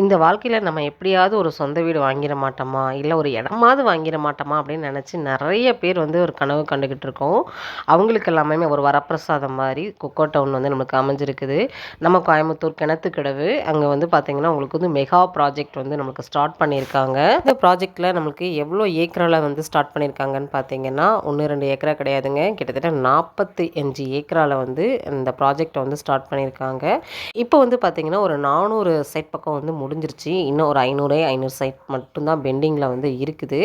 இந்த வாழ்க்கையில் நம்ம எப்படியாவது ஒரு சொந்த வீடு வாங்கிட மாட்டோமா? இல்லை ஒரு இடமாவது வாங்கிட மாட்டோமா? அப்படின்னு நினச்சி நிறைய பேர் வந்து ஒரு கனவு கண்டுக்கிட்டு இருக்கோம். அவங்களுக்கு எல்லாமே ஒரு வரப்பிரசாதம் மாதிரி கொக்கோ டவுன் வந்து நம்மளுக்கு அமைஞ்சிருக்குது. நம்ம கோயம்புத்தூர் கிணத்துக்கடவு அங்கே வந்து பார்த்திங்கன்னா உங்களுக்கு வந்து மெகா ப்ராஜெக்ட் வந்து நமக்கு ஸ்டார்ட் பண்ணியிருக்காங்க. இந்த ப்ராஜெக்டில் நம்மளுக்கு எவ்வளோ ஏக்கரால் வந்து ஸ்டார்ட் பண்ணியிருக்காங்கன்னு பார்த்தீங்கன்னா ஒன்று ரெண்டு ஏக்கரா கிடையாதுங்க. கிட்டத்தட்ட நாற்பத்தி அஞ்சு ஏக்கரால் வந்து இந்த ப்ராஜெக்டை வந்து ஸ்டார்ட் பண்ணியிருக்காங்க. இப்போ வந்து பார்த்திங்கன்னா ஒரு நானூறு சைட் பக்கம் வந்து முடிஞ்சிருச்சு. இன்னும் ஒரு ஐநூறு ஐநூறு சைட் மட்டும்தான் பெண்டிங்கில் வந்து இருக்குது.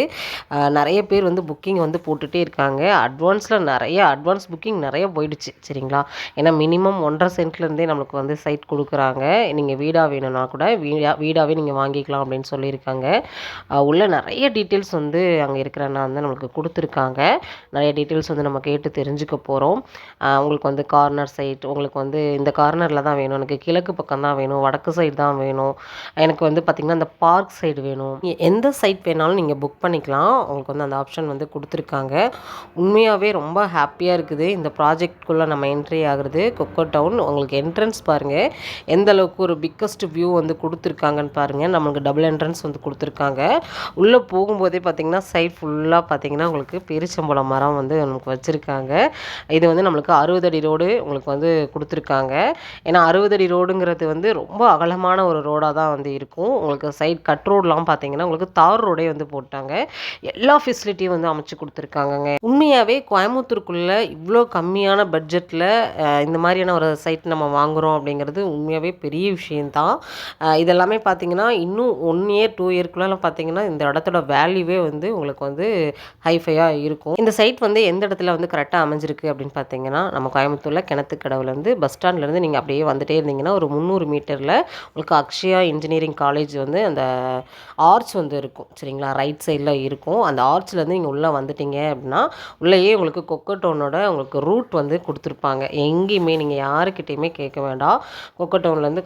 நிறைய பேர் வந்து புக்கிங் வந்து போட்டுகிட்டே இருக்காங்க. அட்வான்ஸில் நிறைய அட்வான்ஸ் புக்கிங் நிறைய போயிடுச்சு சரிங்களா? ஏன்னா மினிமம் ஒன்றரை சென்ட்லேருந்தே நம்மளுக்கு வந்து சைட் கொடுக்குறாங்க. நீங்கள் வீடாக வேணும்னா கூட வீடா வீடாகவே நீங்கள் வாங்கிக்கலாம் அப்படின்னு சொல்லியிருக்காங்க. உள்ள நிறைய டீட்டெயில்ஸ் வந்து அங்கே இருக்கிறன்னா வந்து நம்மளுக்கு கொடுத்துருக்காங்க. நிறைய டீட்டெயில்ஸ் வந்து நம்ம கேட்டு தெரிஞ்சுக்க போகிறோம் உங்களுக்கு வந்து கார்னர் சைட் உங்களுக்கு வந்து இந்த கார்னரில் தான் வேணும். எனக்கு கிழக்கு பக்கம் தான் வேணும். வடக்கு சைடு தான் வேணும். எனக்கு வந்து பார்த்திங்கன்னா அந்த பார்க் சைடு வேணும். எந்த சைட் வேணாலும் நீங்கள் புக் பண்ணிக்கலாம். உங்களுக்கு வந்து அந்த ஆப்ஷன் வந்து கொடுத்துருக்காங்க. உண்மையாகவே ரொம்ப ஹாப்பியாக இருக்குது. இந்த ப்ராஜெக்ட்குள்ளே நம்ம என்ட்ரி ஆகுறது. கொக்கோ டவுன் உங்களுக்கு என்ட்ரன்ஸ் பாருங்கள் எந்த அளவுக்கு ஒரு பிக்கஸ்ட் வியூ வந்து கொடுத்துருக்காங்கன்னு பாருங்கள் நம்மளுக்கு டபுள் என்ட்ரன்ஸ் வந்து கொடுத்துருக்காங்க. உள்ளே போகும்போதே பார்த்திங்கன்னா சைட் ஃபுல்லாக பார்த்திங்கன்னா உங்களுக்கு பெருச்சம்பழம் மரம் வந்து நமக்கு வச்சுருக்காங்க. இது வந்து நம்மளுக்கு அறுபது அடி ரோடு உங்களுக்கு வந்து கொடுத்துருக்காங்க. ஏன்னா அறுபது அடி ரோடுங்கிறது வந்து ரொம்ப அகலமான ஒரு ரோடாக தான் வந்து இருக்கும். உங்களுக்கு சைட் கட் ரோடெலாம் பார்த்தீங்கன்னா உங்களுக்கு தார் ரோடே வந்து போட்டாங்க. எல்லா ஃபெசிலிட்டியும் வந்து அமைச்சு கொடுத்துருக்காங்கங்க. உண்மையாகவே கோயம்புத்தூருக்குள்ளே இவ்வளோ கம்மியான பட்ஜெட்டில் இந்த மாதிரியான ஒரு சைட் நம்ம வாங்குகிறோம் அப்படிங்கிறது உண்மையாகவே பெரிய விஷயந்தான் இதெல்லாமே பார்த்தீங்கன்னா இன்னும் ஒன் இயர் டூ இயர்க்குள்ளெல்லாம் பார்த்தீங்கன்னா இந்த இடத்தோட வேல்யூவே வந்து உங்களுக்கு வந்து ஹைஃபையாக இருக்கும். இந்த சைட் வந்து எந்த இடத்துல வந்து கரெக்டாக அமைஞ்சிருக்கு அப்படின்னு பார்த்தீங்கன்னா நம்ம கோயம்புத்தூரில் கிணத்துக்கடவுலேருந்து பஸ் ஸ்டாண்ட்லேருந்து நீங்கள் அப்படியே வந்துட்டே இருந்தீங்கன்னா ஒரு முந்நூறு மீட்டரில் உங்களுக்கு அக்ஷயா இன்ஜினியரிங் காலேஜ் வந்து அந்த ஆர்ச் வந்து இருக்கும். சரிங்களா? ரைட் சைடில் இருக்கும். அந்த ஆர்ச்லேருந்து நீங்கள் உள்ளே வந்துட்டீங்க அப்படின்னா உள்ளேயே உங்களுக்கு கொக்கட்டோனோட உங்களுக்கு ரூட் வந்து கொடுத்துருப்பாங்க. எங்கேயுமே நீங்கள் யாருக்கிட்டேயுமே கேட்க வேண்டாம். கொக்கோ டவுன்லேருந்து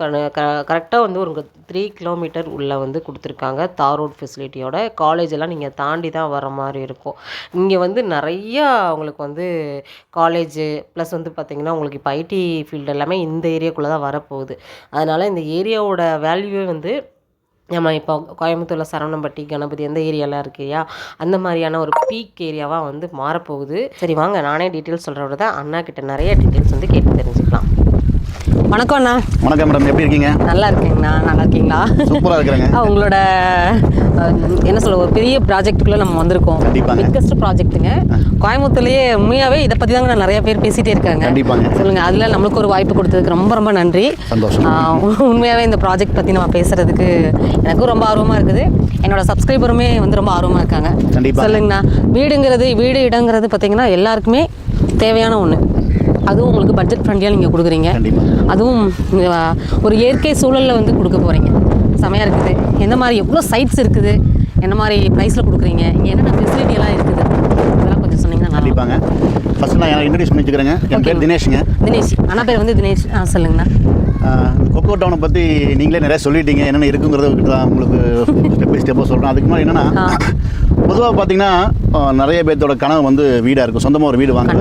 கரெக்டாக வந்து ஒரு த்ரீ கிலோமீட்டர் உள்ளே வந்து கொடுத்துருக்காங்க. தார் ரோட் ஃபெசிலிட்டியோட காலேஜ் எல்லாம் நீங்கள் தாண்டி தான் வர மாதிரி இருக்கும். இங்கே வந்து நிறையா உங்களுக்கு வந்து காலேஜு ப்ளஸ் வந்து பார்த்திங்கன்னா உங்களுக்கு இப்போ ஐடி ஃபீல்டு எல்லாமே இந்த ஏரியாக்குள்ளே தான் வரப்போகுது. அதனால் இந்த ஏரியாவோட வேல்யூ வந்து நம்ம இப்போ கோயம்புத்தூரில் சரவணம்பட்டி கணபதி எந்த ஏரியாலாம் இருக்கியா? அந்த மாதிரியான ஒரு பீக் ஏரியாவாக வந்து மாறப்போகுது. சரி வாங்க நானே டீட்டெயில்ஸ் சொல்கிறோட விட அண்ணா கிட்ட நிறைய டீட்டெயில்ஸ் வந்து கேட்டு தெரிஞ்சுக்கலாம். வணக்கம் அண்ணா. வணக்கம் மேடம் எப்படி இருக்கீங்க? நல்லா இருக்கீங்கண்ணா. நல்லா இருக்கீங்களா? சூப்பராக இருக்கிறேங்க. உங்களோட என்ன சொல்ல ஒரு பெரிய ப்ராஜெக்ட்டுக்குள்ளே நம்ம வந்திருக்கோம். பிக்கஸ்ட் ப்ராஜெக்ட்டுங்க. கோயம்புத்தூர்லேயே உண்மையாகவே இதை பற்றி தாங்க நிறைய பேர் பேசிகிட்டே இருக்காங்க. கண்டிப்பாங்க. சொல்லுங்கள் அதில் நம்மளுக்கு ஒரு வாய்ப்பு கொடுத்ததுக்கு ரொம்ப ரொம்ப நன்றி. சந்தோஷம். உண்மையாகவே இந்த ப்ராஜெக்ட் பற்றி நம்ம பேசுகிறதுக்கு எனக்கும் ரொம்ப ஆர்வமாக இருக்குது. என்னோட சப்ஸ்கிரைபருமே வந்து ரொம்ப ஆர்வமாக இருக்காங்க. சொல்லுங்கண்ணா. வீடுங்கிறது வீடு இடங்கிறது பார்த்தீங்கன்னா எல்லாருக்குமே தேவையான ஒன்று அதுவும் உங்களுக்கு பட்ஜெட் ஃப்ரெண்ட்லியாக நீங்கள் கொடுக்குறீங்க. அதுவும் ஒரு இயற்கை சூழலில் வந்து கொடுக்க போகிறீங்க செமையாக இருக்குது. எந்த மாதிரி எவ்வளோ சைட்ஸ் இருக்குது? என்ன மாதிரி ப்ரைஸில் கொடுக்குறீங்க? இங்கே என்னென்ன ஃபெசிலிட்டி எல்லாம் இருக்குது? இதெல்லாம் கொஞ்சம் சொன்னீங்கன்னா. கண்டிப்பாங்க. ஃபர்ஸ்ட் நான் இன்ட்ரடியூஸ் பண்ணி வச்சுக்கிறேங்க என் பேர். தினேஷுங்க. தினேஷ். அண்ணா பேர் வந்து தினேஷ். ஆ சொல்லுங்கண்ணா. கொக்கோ டவுனை பற்றி நீங்களே நிறைய சொல்லிட்டீங்க. என்னென்ன இருக்குங்கிறத உங்களுக்கு ஸ்டெப் பை ஸ்டெப்பாக சொல்கிறேன் அதுக்கு முன்னாடி என்னென்னா. பொதுவாக பார்த்தீங்கன்னா நிறைய பேர்த்தோட கனவு வந்து வீடாக இருக்கும். சொந்தமாக ஒரு வீடு வாங்க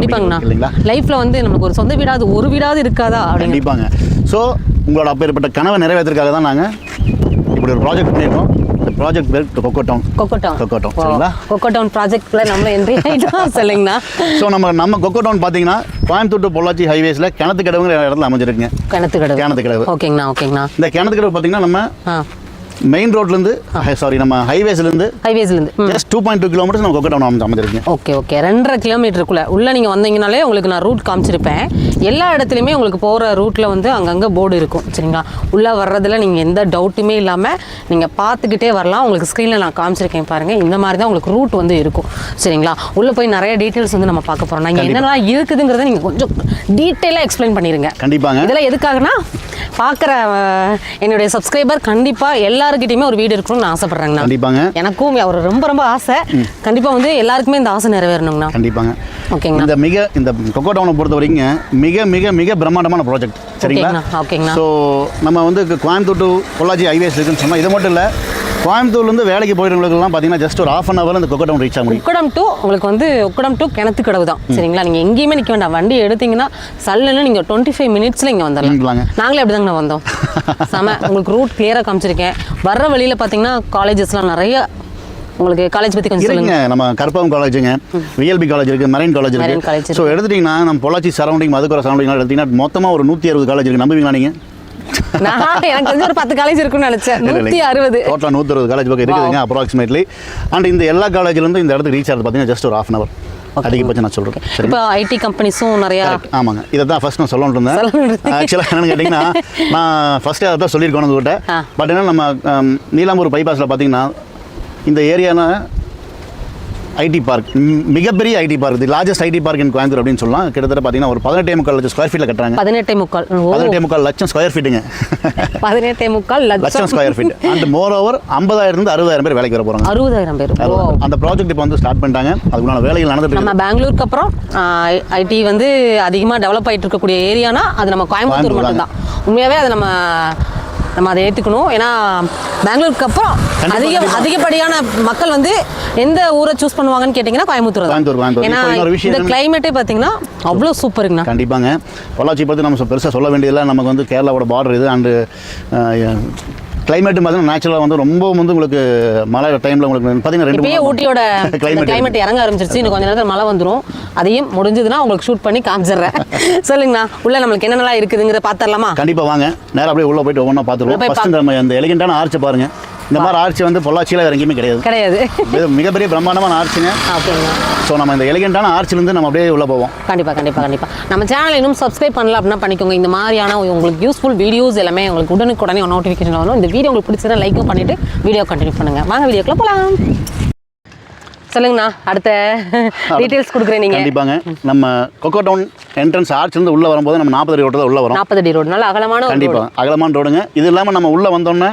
இல்லைங்களா? லைஃப்பில் வந்து நமக்கு ஒரு சொந்த வீடாவது ஒரு வீடாவது இருக்காதா கண்டிப்பாங்க. ஸோ உங்களோட அப்பேற்பட்ட கனவை நிறைவேற்றுறதுக்காக தான் நாங்கள் இப்படி ஒரு ப்ராஜெக்ட் பண்ணியிருக்கோம். இந்த ப்ராஜெக்ட் பேர் Coco Town Coco Town Coco Town சரிங்களா? கொக்கோ டவுன் ப்ராஜெக்ட்ல நம்மள என்ட்ரி ஆகிட்டோம் சொல்லுங்கண்ணா. ஸோ நம்ம நம்ம கொக்கோ டவுன் பார்த்தீங்கன்னா கோயம்புத்தூர் to பொள்ளாச்சி ஹைவேஸில் கிணத்து கடவுங்கிற இடத்துல அமைஞ்சிருக்குங்க. கிணத்து கடவு கிணத்து கடவு ஓகேங்கண்ணா ஓகேங்கண்ணா. இந்த கிணத்து கடவு பார்த்தீங்கன்னா நம்ம மெயின் ரோட்லேருந்து சாரி நம்ம ஹைவேஸ்லேருந்து ஹைவேஸ்லேருந்து just two point two kilometres நம்ம கொக்கோ டவுன் அமைஞ்சு அமைஞ்சிருக்குங்க ஓகே ஓகே ரெண்டரை கிலோமீட்டருக்குள்ளே உள்ளே நீங்கள் வந்தீங்கனாலே உங்களுக்கு நான் ரூட் காமிச்சிருப்பேன். எல்லா இடத்துலையுமே உங்களுக்கு போகிற ரூட்டில் வந்து அங்கங்கே போர்டு இருக்கும். சரிங்களா? உள்ளே வர்றதுல நீங்கள் எந்த டவுட்டுமே இல்லாமல் நீங்கள் பார்த்துக்கிட்டே வரலாம். உங்களுக்கு ஸ்க்ரீனில் நான் காமிச்சிருக்கேன் பாருங்கள் இந்த மாதிரி தான் உங்களுக்கு ரூட் வந்து இருக்கும். சரிங்களா? உள்ளே போய் நிறைய டீட்டெயில்ஸ் வந்து நம்ம பார்க்க போகிறோம் இங்கே என்னெல்லாம் இருக்குதுங்கிறத நீங்கள் கொஞ்சம் டீட்டெயிலாக எக்ஸ்பிளைன் பண்ணிடுங்க கண்டிப்பாங்க. இதெல்லாம் எதுக்காகனா பார்க்குற என்னுடைய சப்ஸ்கிரைபர் கண்டிப்பாக எல்லாருக்கிட்டையுமே ஒரு வீடு இருக்கணும்னு ஆசைப்பட்றேங்கண்ணா. கண்டிப்பாங்க. எனக்கும் அவர் ரொம்ப ரொம்ப ஆசை. கண்டிப்பாக வந்து எல்லாருக்குமே இந்த ஆசை நிறைவேறணுங்கண்ணா. கண்டிப்பாங்க. ஓகேங்கண்ணா. இந்த மிக இந்த கொக்கோ டவுனை பொறுத்த வரைக்கும் மிக மிக மிக பிரம்மாண்டமான ப்ராஜெக்ட் சரிங்களா? ஓகேங்கண்ணா, ஓகேங்கண்ணா. ஸோ நம்ம வந்து கோயம்புத்தூர் பொள்ளாச்சி ஹைவேஸ் இருக்குன்னு சொன்னால் இது மட்டும் இல்லை கோயம்புத்தூர்லேருந்து வேலைக்கு போயிடுறவங்களுக்குலாம் பார்த்தீங்கன்னா ஜஸ்ட் ஒரு ஆஃப் அன் ஹவர் இந்த கொக்கோ டவுன் ரீச் ஆக முடியும். உக்கடம் டு உங்களுக்கு வந்து உக்கடம் டு கிணத்து கடவு தான். சரிங்களா? நீங்கள் எங்கேயுமே நிற்க வேண்டாம். வண்டி எடுத்தீங்கன்னா சல்லுன்னு நீங்கள் டுவெண்ட்டி ஃபைவ் மினிட்ஸில் இங்கே வந்துடலாம். நாங்களே அப்படி தாங்கண்ணா வந்தோம். செம. உங்களுக்கு ரூட் கிளியராக காமிச்சிருக்கேன். வர்ற வழியில் பார்த்தீங்கன்னா காலேஜஸ்லாம் நிறைய உங்களுக்கு காலேஜ் பற்றி கொஞ்சம் சொல்லுங்க. நம்ம கற்பகம் காலேஜுங்க விஎல்பி காலேஜ் இருக்குது மரைன் காலேஜ் இருக்குது ஸோ எடுத்துட்டிங்கன்னா நம்ம பொள்ளாச்சி சரௌண்டிங் மதுக்கரை சரௌண்டிங் எடுத்திங்கன்னா மொத்தமாக ஒரு நூற்றி அறுபது காலேஜ் இருக்குது நம்புவீங்களா நீங்கள் நான் எனக்கு தெரிஞ்ச ஒரு பத்து காலேஜ் இருக்குன்னு நினச்சேன். நூற்றி அறுபது. டோட்டலாக நூற்றி அறுபது காலேஜ் பக்கம் இருக்குதுங்க அப்ராக்சிமேட்லி அண்ட் இந்த எல்லா காலேஜ்லேருந்து இந்த இடத்துக்கு ரீச் ஆகிறது பார்த்தீங்கன்னா ஜஸ்ட் ஒரு ஆஃப் அன் ஹவர் அதிகபட்சம் நான் சொல்கிறேன் இப்போ ஐடி கம்பெனிஸும் நிறையா ஆமாங்க. இதை தான் ஃபர்ஸ்ட் நான் இருந்தேன். இருந்தீங்க. ஆக்சுவலாக என்னன்னு கேட்டிங்கன்னா நான் ஃபஸ்ட்டே அதை தான் சொல்லியிருக்கோம் உங்ககிட்ட. பட் என்ன நம்ம நீலாம்பூர் பைபாஸில் பார்த்தீங்கன்னா இந்த ஏரியானா ஐடி பார்க் மிகப்பெரிய IT park the largest IT park in Coimbatore அப்படின்னு சொல்லலாம். கிட்டத்தட்ட பார்த்தீங்கன்னா ஒரு பதினெட்டே முக்கால் லட்சம் ஸ்கொயர் ஃபீட்டில் கட்டுறாங்க. பதினெட்டே முக்கால் பதினெட்டே முக்கால் லட்சம் ஸ்கொயர் ஃபீட்டுங்க பதினெட்டே முக்கால் லட்சம் square feet and more over ஐம்பதாயிரம் அறுபதாயிரம் பேர் வேலைக்கு வர போகிறாங்க அறுபதாயிரம் பேர். அந்த ப்ராஜெக்ட் இப்போ வந்து ஸ்டார்ட் பண்ணிட்டாங்க. அதுக்குள்ள வேலைகள் நடந்துட்டு நம்ம பெங்களூருக்கு அப்புறம் ஐடி வந்து அதிகமாக டெவலப் ஆயிட்டு இருக்கக்கூடிய ஏரியானா அது நம்ம கோயம்புத்தூர் கோயம்புத்தூர் மட்டும்தான். உண்மையாகவே அதை நம்ம நம்ம அதை ஏற்றுக்கணும் ஏன்னா பெங்களூருக்கு அப்புறம் அதிக. அதிகப்படியான மக்கள் வந்து எந்த ஊரை சூஸ் பண்ணுவாங்கன்னு கேட்டிங்கன்னா கோயம்புத்தூர் தான். ஏன்னா இந்த கிளைமேட்டே பார்த்தீங்கன்னா அவ்வளோ சூப்பருங்கண்ணா கண்டிப்பாங்க பொள்ளாச்சி பற்றி நம்ம பெருசாக சொல்ல வேண்டியதில்லை நமக்கு வந்து கேரளாவோட பார்டர் இது அண்டு கிளைமேட்டு பார்த்தீங்கன்னா நேச்சுரலாக வந்து ரொம்ப வந்து உங்களுக்கு மழை டைமில் உங்களுக்கு பார்த்தீங்கன்னா ரெண்டு ஊட்டியோட climate கிளைமேட் இறங்க ஆரம்பிச்சிருச்சு. இன்னும் கொஞ்ச நேரத்தில் மழை வந்துடும் அதையும் முடிஞ்சதுன்னா உங்களுக்கு ஷூட் பண்ணி காமிச்சிடுறேன். சொல்லுங்கண்ணா உள்ள நம்மளுக்கு என்னென்னலாம் இருக்குதுங்கிறத பார்த்துடலாமா? கண்டிப்பாக வாங்க. நேரா அப்படியே உள்ளே போயிட்டு ஒவ்வொன்றா பார்த்துருவோம். ஃபஸ்ட்டு நம்ம அந்த எலிகெண்டான ஆர்ச்சை பாருங்க. இந்த மாதிரி ஆர்ச்சி வந்து பொள்ளாச்சியில் வேறு எங்கேயுமே கிடையாது. கிடையாது. மிகப்பெரிய பிரம்மாண்டமான ஆர்ச்சுங்க ஸோ நம்ம இந்த எலிகெண்டான ஆர்ச்சிலேருந்து நம்ம அப்படியே உள்ளே போவோம். கண்டிப்பாக கண்டிப்பாக கண்டிப்பாக நம்ம சேனல் இன்னும் சப்ஸ்கிரைப் பண்ணல அப்படின்னா பண்ணிக்கோங்க. இந்த மாதிரியான உங்களுக்கு யூஸ்ஃபுல் வீடியோஸ் எல்லாமே உங்களுக்கு உடனுக்குடனே நோட்டிஃபிகேஷன் வரும். இந்த வீடியோ உங்களுக்கு பிடிச்சதா லைக்கும் பண்ணிவிட்டு வீடியோ கண்டினியூ பண்ணுங்கள் வாங்க வீடியோக்குள்ள போகலாம் சொல்லுங்கண்ணா அடுத்த டீட்டெயில்ஸ் கொடுக்குறேன் நீங்கள் கண்டிப்பாங்க. நம்ம கொக்கோ டவுன் என்ட்ரன்ஸ் ஆர்ச்சிலேருந்து உள்ளே வரும்போது நம்ம நாற்பது ரோட்டில் உள்ளே வரோம். நாற்பது அடி ரோடு நல்ல அகலமான கண்டிப்பாக அகலமான ரோடுங்க இது இல்லாமல் நம்ம உள்ளே வந்தோன்னே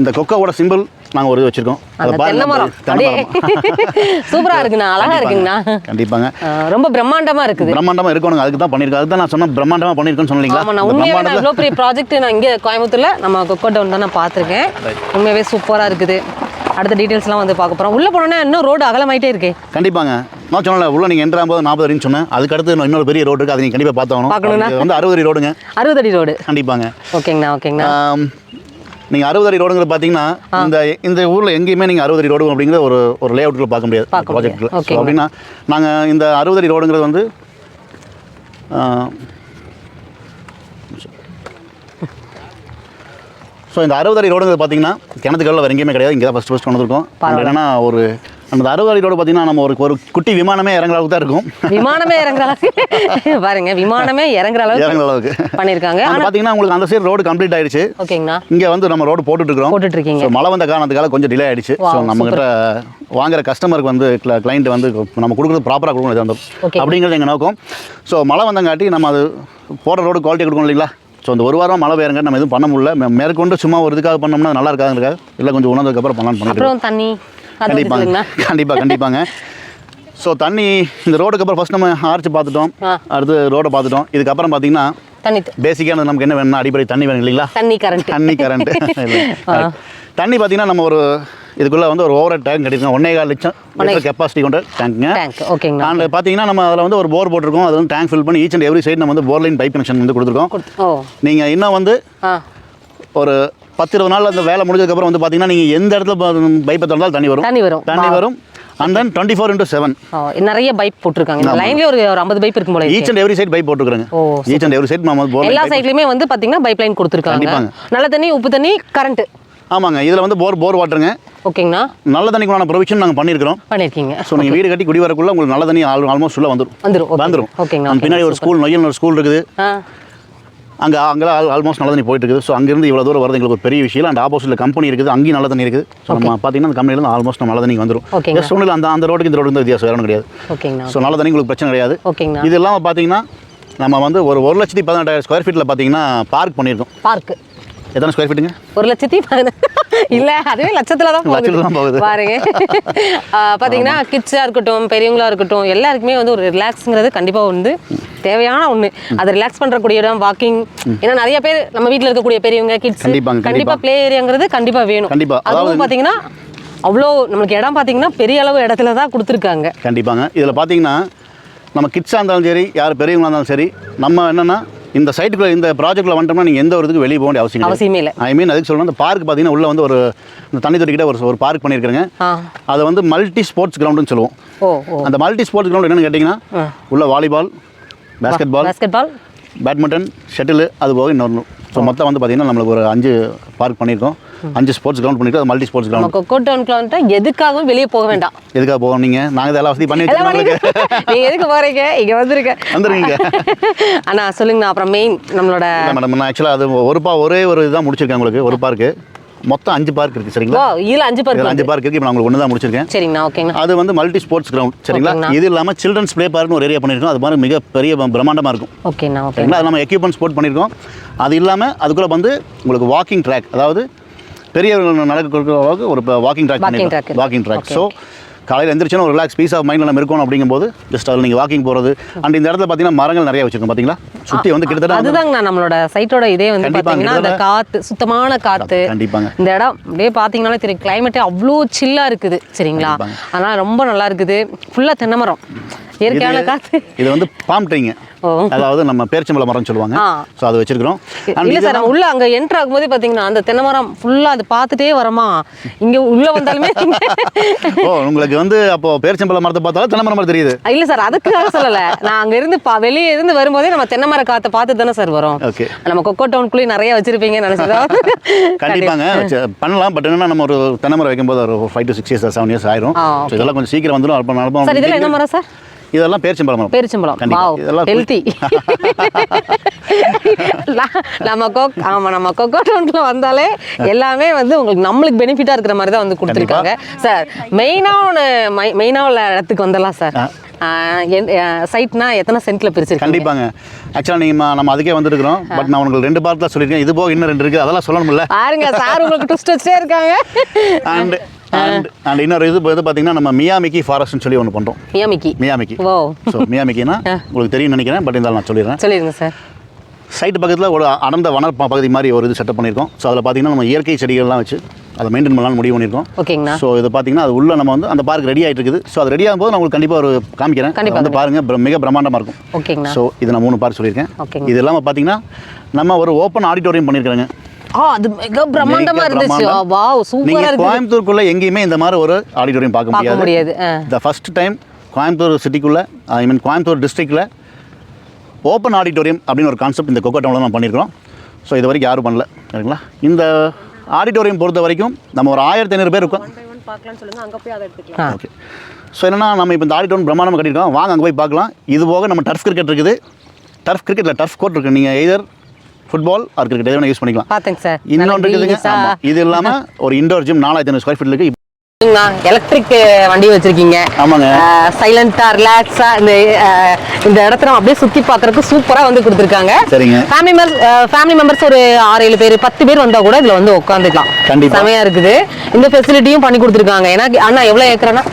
இந்த கொக்கோவோட சிம்பிள் நாங்கள் ஒரு வச்சுருக்கோம். சூப்பராக இருக்குண்ணா. அழகாக இருக்குங்கண்ணா. கண்டிப்பாங்க. ரொம்ப பிரம்மாண்டமாக இருக்குது. பிரம்மாண்டமாக இருக்கணுங்க. அதுக்கு தான் பண்ணியிருக்கோம். அதுக்கு தான் நான் சொன்னேன் பிரம்மாண்டமாக பண்ணியிருக்கேன்னு சொன்னீங்களா இவ்வளோ பெரிய ப்ராஜெக்ட் நான் இங்கே கோயம்புத்தூரில் நம்ம கொக்கோ டவுன் தான் நான் பார்த்துருக்கேன். உண்மையாகவே சூப்பராக இருக்குது. அடுத்த டீட்டெயில்ஸ்லாம் வந்து பார்க்க போகிறோம் உள்ளே போனோன்னா இன்னும் ரோடு அகலமாயிட்டே இருக்கே. கண்டிப்பாங்க. நான் சொன்னல உள்ள நீங்கள் என்ட்ரு ஆகும்போது நாற்பது அடின்னு சொன்னேன். அதுக்கு அடுத்து இன்னும் இன்னொரு பெரிய ரோடு இருக்குது அது நீங்கள் கண்டிப்பாக பார்த்தாகணும். வந்து அறுபது அடி ரோடுங்க அறுபது அடி ரோடு கண்டிப்பாங்க. ஓகேங்கண்ணா ஓகேங்கண்ணா. நீங்கள் அறுபது அடி ரோடுங்கிறது பார்த்தீங்கன்னா இந்த இந்த ஊரில் எங்கேயுமே நீங்கள் அறுபது அடி ரோடு அப்படிங்கிற ஒரு ஒரு லே அவுட்டில் பார்க்க முடியாது. ப்ராஜெக்ட்டில். அப்படின்னா நாங்கள் இந்த அறுபது அடி ரோடுங்கிறது வந்து ஸோ இந்த அறுபது அடி ரோடுங்கிறது பார்த்தீங்கன்னா கிணத்துக்கல்ல வேறு எங்கேயுமே கிடையாது. இங்கே தான் ஃபஸ்ட் ஃபஸ்ட் வந்திருக்கோம். என்னன்னா ஒரு அந்த அறுபது அடி ரோடு பார்த்தீங்கன்னா நம்ம ஒரு ஒரு குட்டி விமானமே இறங்குற அளவுக்கு தான் இருக்கும். விமானமே இறங்குற அளவுக்கு. பாருங்க விமானமே இறங்குற அளவுக்கு இறங்குற அளவுக்கு. பண்ணியிருக்காங்க. பார்த்தீங்கன்னா உங்களுக்கு அந்த சைடு ரோடு கம்ப்ளீட் ஆயிடுச்சு. ஓகேங்கண்ணா. இங்கே வந்து நம்ம ரோடு போட்டுட்டு இருக்கிறோம் போட்டுட்டு இருக்கீங்க மழை வந்த காரணத்துக்காக கொஞ்சம் டிலே ஆயிடுச்சு. ஸோ நம்மகிட்ட வாங்குற கஸ்டமருக்கு வந்து கிளைண்ட் வந்து நம்ம கொடுக்குறது ப்ராப்பராக கொடுக்கணும். அப்படிங்கிறது எங்கள் நோக்கம். ஸோ மழை வந்தங்காட்டி நம்ம அது போடுற ரோடு குவாலிட்டி கொடுக்கணும் இல்லைங்களா? ஸோ இந்த ஒரு வாரம் மழை பெய்யுங்க நம்ம எதுவும் பண்ண முடியல. மேற்கொண்டு சும்மா ஒரு இதுக்காக பண்ணோம்னா நல்லா இருக்காதுங்கிறதுக்காக இல்லை கொஞ்சம் உணர்ந்ததுக்கப்புறம் பண்ணலாம்னு பண்ணிட்டு தண்ணி கண்டிப்பாங்க. கண்டிப்பாக கண்டிப்பாங்க. ஸோ தண்ணி இந்த ரோடுக்கு அப்புறம் ஃபஸ்ட் நம்ம ஆர்ச்சி பார்த்துட்டோம். அடுத்து ரோடை பார்த்துட்டோம். இதுக்கப்புறம் பார்த்தீங்கன்னா தண்ணி பேசிக்கானது நமக்கு என்ன வேணும்னா அடிப்படை தண்ணி வேணும் இல்லைங்களா? தண்ணி கரண்ட் தண்ணி கரண்ட் தண்ணி பார்த்தீங்கன்னா நம்ம ஒரு இதுக்குள்ளே வந்து ஒரு ஓவர் டேங்க் கட்டிருக்கோம் ஒன்னே கால் லட்சம் லிட்டர் கெப்பாசிட்டி கொண்ட டேங்க்குங்க டேங்க் ஓகேங்கண்ணா அண்ட் பார்த்தீங்கன்னா நம்ம அதில் வந்து ஒரு போர் போட்டிருக்கோம். அது வந்து டேங்க் ஃபில் பண்ணி ஈச் அண்ட் எவ்ரி சைடு நம்ம வந்து போர் லைன் பைப் கனெக்ஷன் வந்து கொடுத்துருக்கோம். நீங்கள் இன்னும் வந்து ஒரு பத்து இருபது நாள் அந்த வேலை முடிஞ்சதுக்கப்புறம் வந்து பார்த்தீங்கன்னா நீங்கள் எந்த இடத்துல பைப்பை திறந்தாலும் தண்ணி வரும். தண்ணி வரும். தண்ணி வரும். And then twenty four into seven நிறைய பைப் போட்டிருக்காங்க. லைன்லயே ஒரு ஒரு ஐம்பது பைப் இருக்கும் போல each. And every side pipe போட்டுருக்காங்க ஈச் அண்ட் எவ்ரி சைடு எல்லா சைட்லயுமே வந்து பாத்தீங்கன்னா பைப் லைன் கொடுத்துருக்காங்க. நல்ல தண்ணி உப்பு தண்ணி கரண்ட் ஆமாங்க இதில் வந்து போர் போர் வாட்டருங்க ஓகேங்கண்ணா. நல்ல தண்ணிக்கான ப்ரொவிஷன் நாங்கள் பண்ணியிருக்கிறோம் பண்ணியிருக்கீங்க ஸோ நீங்கள் வீடு கட்டி குடி வரக்குள்ள உங்களுக்கு நல்ல தண்ணி ஆல் ஆல்மோஸ்ட் உள்ள வந்துடும். வந்துடும் ஓகேங்கண்ணா, அந்த பின்னாடி ஒரு ஸ்கூல் நொய்யல் ஒரு ஸ்கூல் இருக்குது. அங்கே அங்கே ஆல்மோஸ்ட் நல்ல தண்ணி போயிட்டு இருக்குது. ஸோ அங்கேருந்து இவ்வளோ தூரம் வரது எங்களுக்கு ஒரு பெரிய விஷயம். அண்ட் ஆப்போசிட்டில் கம்பெனி இருக்குது. அங்கேயும் நல்ல தண்ணி இருக்குது. ஸோ நம்ம பார்த்தீங்கன்னா அந்த கம்பெனிலேருந்து ஆல்மோஸ்ட் நல்ல தண்ணி வந்துடும் ஓகேங்க. ஜஸ்ட் ஒன்றில் அந்த அந்த ரோடுக்கு இந்த ரோடு வித்தியாசம் வேறு கிடையாது. ஓகேங்கண்ணா. ஸோ நல்ல தண்ணி உங்களுக்கு பிரச்சனை கிடையாது. ஓகேங்கண்ணா. இது இல்லாமல் பார்த்தீங்கன்னா நம்ம வந்து ஒரு ஒரு லட்சத்தி பதினெட்டாயிரம் ஸ்கொயர் ஃபீட்டில் பார்த்தீங்கன்னா பார்க் பண்ணியிருக்கோம். பார்க் எத்தனை ஸ்கொயர் ஃபீட்டுங்க ஒரு லட்சத்தி இல்ல அதுவே லட்சத்துல தான் லட்சத்துல தான் போகுது. பாருங்க. பாத்தீங்கன்னா கிட்ஸா இருக்கட்டும் பெரியவங்களா இருக்கட்டும் எல்லாருக்குமே வந்து ஒரு ரிலாக்ஸுங்கிறது கண்டிப்பா வந்து தேவையான ஒண்ணு. அது ரிலாக்ஸ் பண்றக்கூடிய இடம் வாக்கிங் ஏன்னா நிறைய பேர் நம்ம வீட்ல இருக்கக்கூடிய பெரியவங்க கிட்ஸ் கண்டிப்பா ப்ளே ஏரியாங்கிறது கண்டிப்பா வேணும். கண்டிப்பா. அதுவும் பாத்தீங்கன்னா அவ்வளோ நம்மளுக்கு இடம் பாத்தீங்கன்னா பெரிய அளவு இடத்துல தான் கொடுத்துருக்காங்க. கண்டிப்பாங்க. இதில் பார்த்தீங்கன்னா நம்ம கிட்ஸாக இருந்தாலும் சரி யார் பெரியவங்களா இருந்தாலும் சரி நம்ம என்னென்னா இந்த சைட்டுக்குள்ள இந்த ப்ராஜெக்ட்டில் வந்துட்டோம்னா நீங்கள் எந்த ஒரு இதுக்கு வெளியே போக வேண்டிய அவசியம். அவசியமே இல்லை. ஐ மீன் அதுக்கு சொல்லணும் இந்த பார்க் பார்த்தீங்கன்னா உள்ள வந்து ஒரு இந்த தண்ணி தொட்டிக்கிட்ட ஒரு ஒரு பார்க் பண்ணியிருக்கிறேங்க. ஆ. அது வந்து மல்டி ஸ்போர்ட்ஸ் கிரவுண்டுன்னு சொல்லுவோம். அந்த மல்டி ஸ்போர்ட்ஸ் கிரவுண்ட் என்னன்னு கேட்டிங்கன்னா உள்ள volleyball basketball basketball badminton shuttle அது போக இன்னொன்று ஸோ மொத்தம் வந்து பார்த்தீங்கன்னா நம்மளுக்கு ஒரு அஞ்சு பார்க் பண்ணியிருக்கோம். அஞ்சு ஸ்போர்ட்ஸ் கிரவுண்ட் பண்ணியிருக்கோம் மல்டி ஸ்போர்ட்ஸ் கிரவுண்ட் கொக்கோ டவுனுக்குள்ள வந்துட்டு எதுக்காகவும் வெளியே போக வேண்டாம். எதுக்காக போவோம் நீங்கள் நாங்கள் இதெல்லாம் வசதி பண்ணி பண்ணிட்டு- நீங்க எதுக்கு போறீங்க? இங்க வந்துருங்க. வந்துருங்க அண்ணா சொல்லுங்கண்ணா. அப்புறம் மெயின் நம்மளோட மேடம் நான் ஆக்சுவலாக அது ஒரு பா ஒரே ஒரு இதுதான் முடிச்சிருக்கேன் உங்களுக்கு. ஒரு பார்க்கு மொத்தம் அஞ்சு பார்க் இருக்குது ஓ சரிங்களா இதுல அஞ்சு பேர் இதில் அஞ்சு பார்க் இருக்குது இப்போ நான் உங்களுக்கு ஒன்று தான் முடிச்சிருக்கேன். சரிங்கண்ணா ஓகேங்கண்ணா. அது வந்து மல்டி ஸ்போர்ட்ஸ் கிரவுண்ட் சரிங்களா. இது இல்லாமல் சில்ட்ரன்ஸ் ப்ளே பார்க்னு ஒரு ஏரியா பண்ணியிருக்கோம் அது மாதிரி மிக பெரிய பிரம்மாண்டமாக இருக்கும். ஓகேண்ணா ஓகே சரிங்களா? அது நம்ம எக்யூப்மெண்ட் ஸ்போர்ட் பண்ணியிருக்கோம் அது இல்லாமல் அதுக்குள்ளே வந்து உங்களுக்கு வாக்கிங் ட்ராக் அதாவது பெரியவர்கள் நடக்கக்கூடிய அளவுக்கு ஒரு வாக்கிங் ட்ராக் இருக்கு. வாக்கிங் ட்ராக் ஸோ காலையில் எந்திரிச்சோன்னா ஒரு ரிலாக்ஸ் பீஸ் ஆஃப் மைண்டில் நம்ம இருக்கணும் அப்படிங்கும்போது ஜஸ்ட் அதில் நீங்கள் வாக்கிங் போகிறது அண்ட் இந்த இடத்துல பார்த்தீங்கன்னா மரங்கள் நிறைய வச்சிருக்கோம் பார்த்தீங்களா சுற்றி வந்து கிட்டத்தட்ட அதுதாங்கண்ணா நம்மளோட சைட்டோட இதே வந்து கண்டிப்பா, பாத்தீங்கன்னா அந்த காத்து சுத்தமான காத்து. கண்டிப்பாங்க. இந்த இடம் அப்படியே பாத்தீங்கன்னாலே தெரியும் கிளைமேட்டே அவ்வளோ சில்லா இருக்குது சரிங்களா. அதனால ரொம்ப நல்லா இருக்குது. ஃபுல்லா தென்னை மரம். இயற்கையான காத்து. இது வந்து பாம் ட்ரீங்க அதாவது நம்ம பேரிச்சம்பளம் மரம்னு சொல்லுவாங்க. ஸோ அது வச்சிருக்கிறோம். இல்ல சார் உள்ள அங்க என்ட்ரு ஆகும்போதே பாத்தீங்கன்னா அந்த தென்னை மரம் ஃபுல்லா அது பார்த்துட்டே வரமா? இங்க உள்ள வந்தாலுமே ஓ உங்களுக்கு வந்து அப்போ பேரிச்சம்பளம் மரத்தை பார்த்தாலும் தென்னை மரம் தெரியுது. இல்ல சார் அதுக்காக சொல்லல. நான் அங்க இருந்து பா வெளியே இருந்து வரும்போதே நம்ம தென்னை மர காத்தை பார்த்து தானே சார் வரும். ஓகே நம்ம கொக்கோ டவுனுக்குள்ளேயே நிறைய வச்சிருப்பீங்கன்னு நினைச்சதா கண்டிப்பாங்க. பண்ணலாம். பட் என்னன்னா நம்ம ஒரு தென்னை மரம் வைக்கும்போது ஒரு five to six years seven years ஆயிரும். இதெல்லாம் கொஞ்சம் சீக்கிரம் வந்துடும் அப்போ நடப்போம் சார் இதெல்லாம் என்ன மரம் சார்? இதெல்லாம் பேரிச்சம்பழம். வாவ் இதெல்லாம் ஹெல்த்தி நம்ம கொக் ஆமா நம்ம கொக்கோ டவுன்ல வந்தாலே எல்லாமே வந்து உங்களுக்கு நம்மளுக்கு பெனிஃபிட்டா இருக்கிற மாதிரி தான் வந்து கொடுத்துருக்காங்க. சார் மெயினா ஒன்று மெயினா உள்ள இடத்துக்கு வந்துடலாம் சார் சைட்னா எத்தனை சென்ட்ல பிரிச்சிருக்கீங்க? கண்டிப்பாங்க. ஆக்சுவலாக நீங்கள் நம்ம அதுக்கே வந்துருக்கிறோம். பட் நான் உங்களுக்கு ரெண்டு பார்ட் தான் சொல்லியிருக்கேன். இது போக இன்னும் ரெண்டு இருக்குது அதெல்லாம் சொல்லணும்ல. பாருங்க சார் உங்களுக்கு ட்விஸ்ட் வச்சுட்டே இருக்காங்க. அண்ட் அண்ட் அண்ட் இன்னொரு இது இது பார்த்தீங்கன்னா நம்ம மியாமிக்கி ஃபாரஸ்ட்னு சொல்லி ஒன்று பண்ணுறோம் மியாமிக்கி. மியாமிக்கி. ஓ ஸோ மியாமிக்கினா உங்களுக்கு தெரியும்னு நினைக்கிறேன் பட் இருந்தாலும் நான் சொல்லிடுறேன். சொல்லிடுங்க சார் சைட்டு பக்கத்தில் ஒரு அடர்ந்த வன ப- பகுதி மாதிரி ஒரு இது செட்டப் பண்ணியிருக்கோம். ஸோ அதில் பார்த்தீங்கன்னா நம்ம இயற்கை செடிகள்லாம் வச்சு அதை மெயின்டைன் பண்ணலாம்னு முடிவு பண்ணியிருக்கோம். ஓகேங்கண்ணா. ஸோ இது பார்த்தீங்கன்னா அது உள்ள நம்ம வந்து அந்த பார்க் ரெடி ஆகிட்டு இருக்குது. ஸோ அது ரெடி ஆகும்போது நான் உங்களுக்கு கண்டிப்பாக ஒரு காமிக்கிறேன். அதை கண்டிப்பா, வந்து பாருங்க பிர- மிக பிரம்மாண்டமாக இருக்கும். ஓகேங்கண்ணா. ஸோ இது நான் மூணு பார்க் சொல்லியிருக்கேன். இது இல்லாமல் பார்த்தீங்கன்னா நம்ம ஒரு ஓப்பன் ஆடிட்டோரியம் பண்ணியிருக்கிறேங்க. அது மிக பிரம்மாண்டமா இருந்துச்சு. வாவ் சூப்பரா நீங்கள் இருக்கு கோயம்புத்தூருக்குள்ளே எங்கேயுமே இந்த மாதிரி ஒரு ஆடிட்டோரியம் பார்க்க பார்க்க முடியாது. த ஃபஸ்ட் டைம் கோயம்புத்தூர் சிட்டிக்குள்ளே ஐ மீன் கோயம்புத்தூர் டிஸ்ட்ரிக்டில் ஓப்பன் ஆடிட்டோரியம் அப்படின்னு ஒரு கான்செப்ட் இந்த கொக்கோ டவுனில் நம்ம பண்ணியிருக்கிறோம் ஸோ இது வரைக்கும் யாரும் பண்ணல. சரிங்களா? இந்த ஆடிட்டோரியம் பொறுத்த வரைக்கும் நம்ம ஒரு ஆயிரத்தி ஐநூறு பேர் இருக்கோம். ஓகே ஸோ என்னன்னா நம்ம இப்போ இந்த ஆடிட்டோரியம் பிரம்மாண்டமாக கட்டியிருக்கோம். வாங்க அங்கே போய் பார்க்கலாம். இது போக நம்ம டர்ஃப் கிரிக்கெட் இருக்குது. டர்ஃப் கிரிக்கெட்டில் டர்ஃப் கோர்ட் இருக்குது நீங்கள் எய்தர் ஃபுட்பால் ஆர் கிரிக்கெட் எது வேணால் யூஸ் பண்ணிக்கலாம். பார்த்தேங்க சார். இன்னொன்று இருக்குதுங்க. இது இல்லாமல் ஒரு இண்டோர் ஜிம் நாலாயிரத்தி ஐநூறு ஸ்கொயர் ஃபீட் இருக்குது எலக்ட்ரிக் வண்டி வச்சிருக்கீங்க. ஆமாங்க. சைலண்டா ரிலாக்ஸா இந்த இந்த இடத்துல அப்படியே சுத்தி பார்க்கறதுக்கு சூப்பரா வந்து கொடுத்துருக்காங்க. சரிங்க. ஃபேமிலி மெம்பர் ஃபேமிலி மெம்பர்ஸ் ஒரு ஆறு ஏழு பேர் பத்து பேர் வந்தா கூட இதுல வந்து உட்காந்துக்கலாம். கண்டிப்பா. செமையா இருக்குது. இந்த ஃபெசிலிட்டியும் பண்ணி கொடுத்துருக்காங்க. ஏன்னா அண்ணா எவ்வளவு ஏக்கரனா